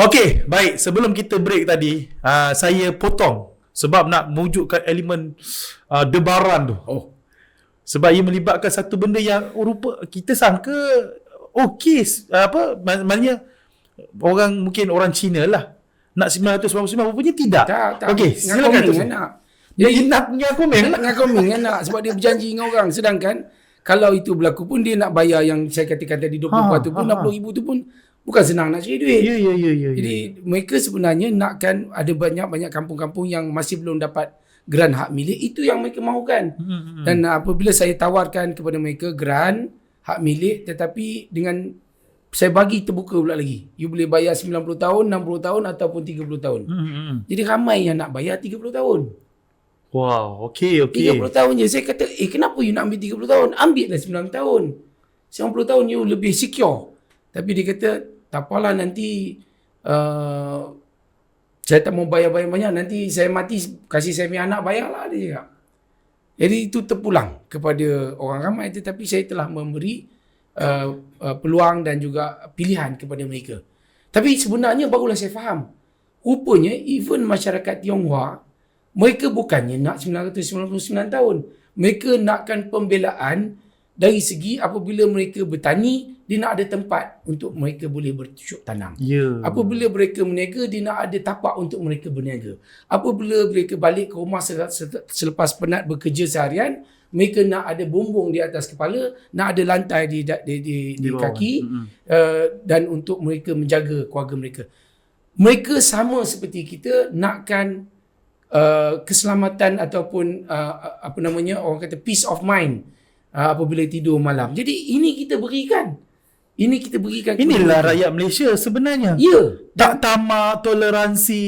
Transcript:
Okey, baik. Sebelum kita break tadi, uh, saya potong sebab nak mewujudkan elemen uh, debaran tu. Oh. Sebab ia melibatkan satu benda yang rupa kita sangka okey uh, apa mak- maknanya orang mungkin orang Cina lah nak 999 rupanya tidak. Tak, tak. Okey, silakan tu. kan nak. Dia nak punya komen. Nak nak sebab dia berjanji dengan orang sedangkan kalau itu berlaku pun dia nak bayar yang saya katakan tadi 20 Ha, tu pun ha, ha. 60 ribu tu pun bukan senang nak cari duit. Ya ya ya ya. Jadi mereka sebenarnya nakkan ada banyak-banyak kampung-kampung yang masih belum dapat geran hak milik itu yang mereka mahukan. Hmm, Dan apabila saya tawarkan kepada mereka geran hak milik tetapi dengan saya bagi terbuka pula lagi. You boleh bayar 90 tahun, 60 tahun ataupun 30 tahun. Hmm, hmm, hmm. Jadi ramai yang nak bayar 30 tahun. Wow, okey okey. 30 tahun je. Saya kata, eh kenapa you nak ambil 30 tahun? Ambil dah 9 tahun. 90 tahun you lebih secure. Tapi dia kata, tak apalah nanti uh, saya tak mau bayar banyak-banyak. Nanti saya mati, kasih saya punya anak bayarlah dia cakap. Jadi itu terpulang kepada orang ramai tetapi saya telah memberi uh, uh, peluang dan juga pilihan kepada mereka. Tapi sebenarnya barulah saya faham. Rupanya even masyarakat Tionghoa mereka bukannya nak 999 tahun. Mereka nakkan pembelaan dari segi apabila mereka bertani, dia nak ada tempat untuk mereka boleh bercocok tanam. Ya. Apabila mereka berniaga, dia nak ada tapak untuk mereka berniaga. Apabila mereka balik ke rumah se- se- selepas penat bekerja seharian, mereka nak ada bumbung di atas kepala, nak ada lantai di di, di, di, di kaki uh, dan untuk mereka menjaga keluarga mereka. Mereka sama seperti kita nakkan uh, keselamatan ataupun uh, apa namanya orang kata peace of mind uh, apabila tidur malam. Jadi ini kita berikan. Ini kita berikan Inilah mereka. rakyat Malaysia sebenarnya. Ya. Tak tamak, toleransi.